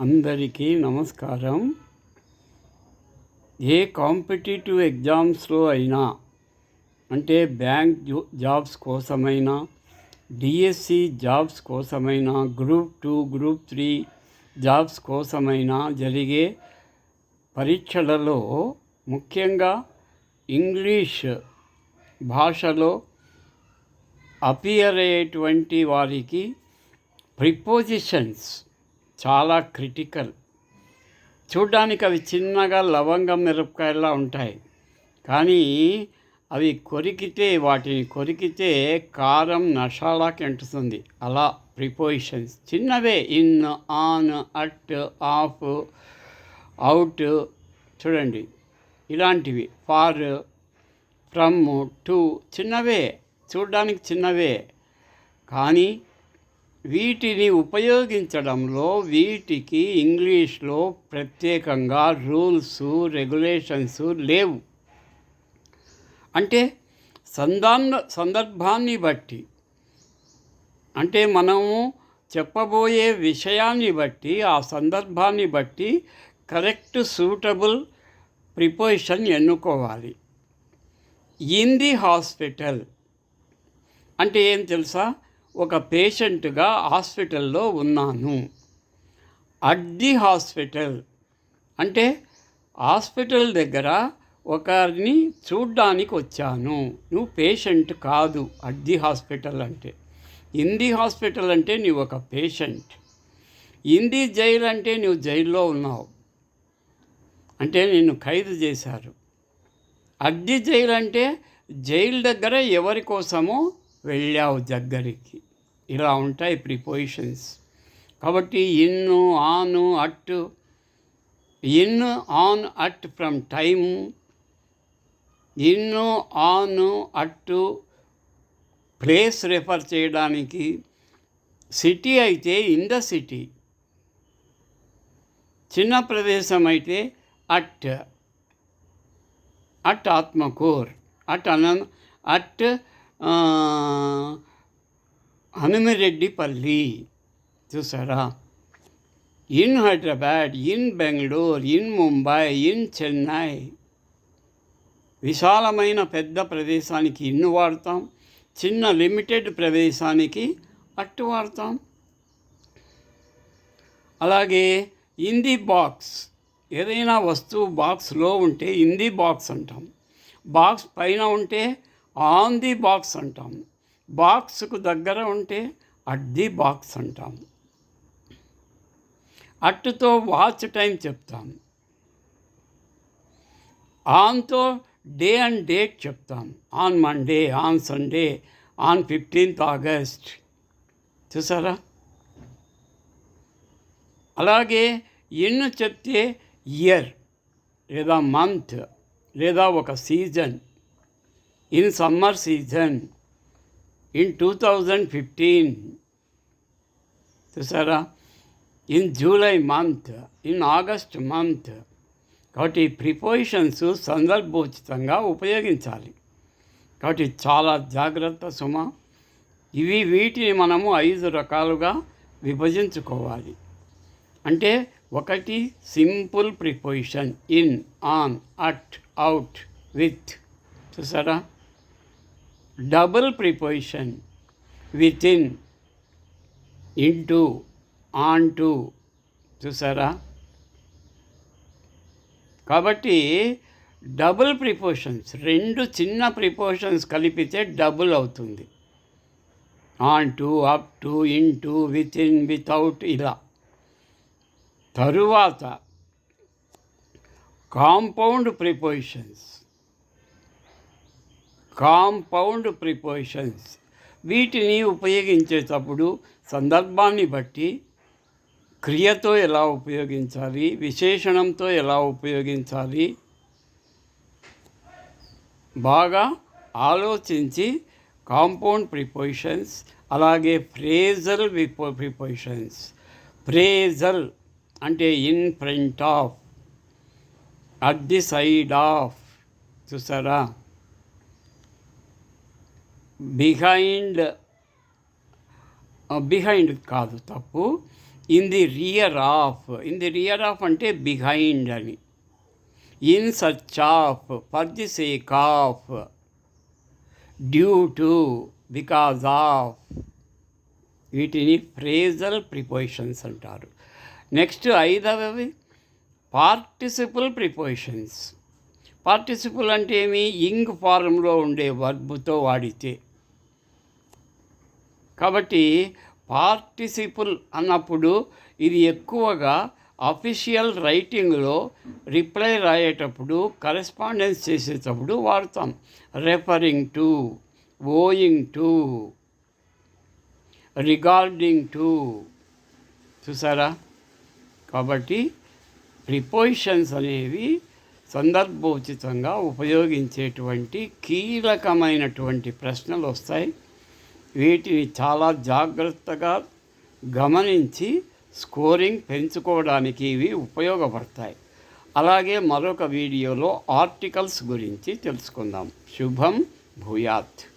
అందరికీ నమస్కారం. ఏ కాంపిటేటివ్ ఎగ్జామ్స్లో అయినా అంటే బ్యాంక్ జాబ్స్ కోసమైనా డిఎస్సి జాబ్స్ కోసమైనా group two group three jobs కోసమైనా జరిగే పరీక్షలలో ముఖ్యంగా ఇంగ్లీష్ భాషలో అపియర్ అయ్యేటువంటి వారికి ప్రిపోజిషన్స్ చాలా క్రిటికల్. చూడ్డానికి అవి చిన్నగా లవంగం మిరపకాయలా ఉంటాయి. కానీ అవి కొరికితే వాటిని కొరికితే కారం నషాలాకి అంటుతుంది. అలా ప్రిపోజిషన్స్. చిన్నవే. In on at of out. చూడండి. ఇలాంటివి. Far from to. చిన్నవే. చూడడానికి చిన్నవే. కానీ వీటిని ఉపయోగించడంలో వీటికి ఇంగ్లీష్లో ప్రత్యేకంగా రూల్స్ రెగ్యులేషన్స్ లేవు. అంటే సందర్భ సందర్భాన్ని బట్టి అంటే మనము చెప్పబోయే విషయాన్ని బట్టి ఆ సందర్భాన్ని బట్టి కరెక్ట్ సూటబుల్ ప్రిపోజిషన్ ఎన్నుకోవాలి. In the hospital. అంటే ఏం తెలుసా? ఒక పేషెంట్గా హాస్పిటల్లో ఉన్నాను. At the hospital. అంటే హాస్పిటల్ దగ్గర ఒకరిని చూడ్డానికి వచ్చాను. నువ్వు పేషెంట్ కాదు. అట్ ది హాస్పిటల్ అంటే. ఇన్ హాస్పిటల్ అంటే నువ్వు ఒక పేషెంట్. ఇన్ జైలు అంటే నువ్వు జైల్లో ఉన్నావు. అంటే నిన్ను ఖైదు చేశారు. అడ్డి జైలు అంటే జైలు దగ్గర ఎవరి కోసమో వెళ్ళావు దగ్గరికి. ఇలా ఉంటాయి ప్రిపోజిషన్స్. కాబట్టి in on at in on at from time in on at place refer చేయడానికి సిటీ అయితే ఇన్ ద సిటీ. చిన్న ప్రదేశం అయితే అట్ అట్ ఆత్మకూర్ అట్ అన అట్ హనుమిరెడ్డిపల్లి. చూసారా? In Hyderabad in Bengaluru in Mumbai in Chennai. విశాలమైన పెద్ద ప్రదేశానికి ఇన్ను వాడతాం. చిన్న లిమిటెడ్ ప్రదేశానికి అట్టు వాడతాం. అలాగే ఇన్ బాక్స్ ఏదైనా వస్తువు బాక్స్లో ఉంటే ఇన్ బాక్స్ అంటాం. బాక్స్ పైన ఉంటే ఆన్ ది బాక్స్ అంటాం బాక్స్కు దగ్గర ఉంటే అట్ ది బాక్స్ అంటాం అట్టుతో వాచ్ టైం చెప్తాం ఆన్తో డే అండ్ డేట్ చెప్తాం on Monday on Sunday on fifteenth August. చూసారా? అలాగే ఎన్ను చెప్తే ఇయర్ లేదా మంత్ లేదా ఒక season in summer season in two thousand fifteen చూసారా? In July month in August month. కాబట్టి ప్రిపోజిషన్స్ సందర్భోచితంగా ఉపయోగించాలి. కాబట్టి చాలా జాగ్రత్త సుమ. ఇవి వీటిని మనము ఐదు రకాలుగా విభజించుకోవాలి. అంటే ఒకటి simple preposition in on at out with. చూసారా? Double preposition within into onto చూసారా? కాబట్టి డబుల్ ప్రిపోషన్స్ రెండు చిన్న ప్రిపోషన్స్ కలిపితే డబుల్ అవుతుంది. Onto up to into within without ఇలా. తరువాత కాంపౌండ్ ప్రిపోజిషన్స్ కాంపౌండ్ ప్రిపోజిషన్స్ వీటిని ఉపయోగించేటప్పుడు సందర్భాన్ని బట్టి క్రియతో ఎలా ఉపయోగించాలి విశేషణంతో ఎలా ఉపయోగించాలి బాగా ఆలోచించి కాంపౌండ్ ప్రిపోజిషన్స్ అలాగే ఫ్రేజల్ విపో ప్రిపోజిషన్స్ ఫ్రేజల్ అంటే in front of at the side of. చూసారా? బిహైండ్ బిహైండ్ కాదు తప్పు. In the rear of in the rear of అంటే బిహైండ్ అని. In such of for the sake of due to because of వీటిని phrasal prepositions అంటారు. Next ఐదవవి participle prepositions participle అంటే ఏమి? ఇంగ్ ఫారంలో ఉండే వర్బ్తో వాడితే. కాబట్టి పార్టిసిపుల్ అన్నప్పుడు ఇది ఎక్కువగా అఫీషియల్ రైటింగ్లో రిప్లై రాయేటప్పుడు కరెస్పాండెన్స్ చేసేటప్పుడు వాడతాం. Referring to owing to regarding to. చూసారా? కాబట్టి ప్రిపోజిషన్స్ అనేవి సందర్భోచితంగా ఉపయోగించేటువంటి కీలకమైనటువంటి ప్రశ్నలు వస్తాయి. వీటిని చాలా జాగ్రత్తగా గమనించి స్కోరింగ్ పెంచుకోవడానికి ఇవి ఉపయోగపడతాయి. అలాగే మరొక వీడియోలో ఆర్టికల్స్ గురించి తెలుసుకుందాం. శుభం భూయాత్.